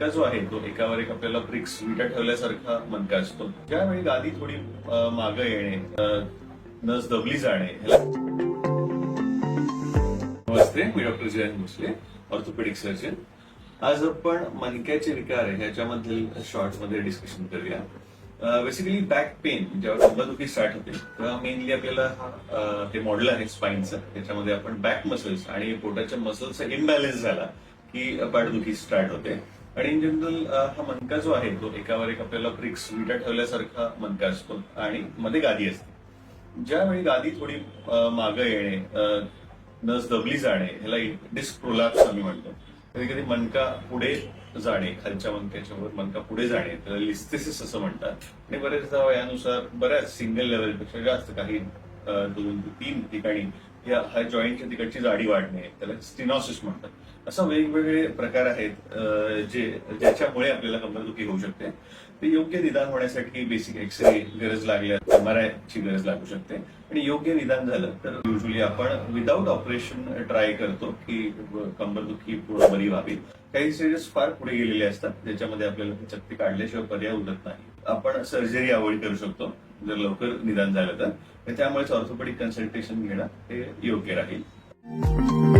मणका जो आहे तो एकावर एक आपल्याला ब्रिक्स विटा ठेवल्यासारखा मणका असतो. ज्यावेळी गादी थोडी मागं येणे नस दबली जाणे नमस्ते मी doctor Jayant Bhosale orthopaedic surgeon. आज आपण मणक्याचे विकार आहे ह्याच्यामधील शॉर्टमध्ये डिस्कशन करूया बेसिकली बॅक पेन जेव्हा कंबरदुखी स्टार्ट होते तेव्हा मेनली आपल्याला ते मॉडेल आहे स्पाईनचं त्याच्यामध्ये आपण बॅक मसल्स आणि पोटाच्या मसल्सचा इम्बॅलन्स झाला की पाठदुखी स्टार्ट होते. आणि इन जनरल हा मनका जो आहे तो एकावर एक आपल्याला ब्रिक्स विटा ठेवल्यासारखा मनका असतो आणि मध्ये गादी असते. ज्यावेळी गादी थोडी मागं येणे नस दबली जाणे ह्याला डिस्क प्रोलॅप्स आम्ही म्हणतो. कधी कधी मनका पुढे जाणे खालच्या मणक्याच्या वर पुढे जाणे त्याला लिस्थेसिस असं म्हणतात. आणि बरेचदा वयानुसार बऱ्याच सिंगल लेवलपेक्षा जास्त काही दोन तीन ठिकाणी या हा जॉईंटच्या तिकडची जाडी वाढणे त्याला स्टिनॉसिस म्हणतात. असं वेगवेगळे प्रकार आहेत जे ज्याच्यामुळे आपल्याला कंबरदुखी होऊ शकते. ते योग्य निदान होण्यासाठी बेसिक एक्सरे गरज लागल्या एमआरआय ची गरज लागू शकते. आणि योग्य निदान झालं तर युजली आपण विदाऊट ऑपरेशन ट्राय करतो की कंबरदुखी पूर्ण बरी व्हावी. काही स्टेजेस फार पुढे गेलेले असतात ज्याच्यामध्ये आपल्याला चक्ती काढल्याशिवाय पर्याय उरत नाही. आपण सर्जरी अवॉइड करू शकतो. जर लवकर निदान झालं तर. त्यामुळेच ऑर्थोपेडिक कन्सल्टेशन घेणं हे योग्य राहील.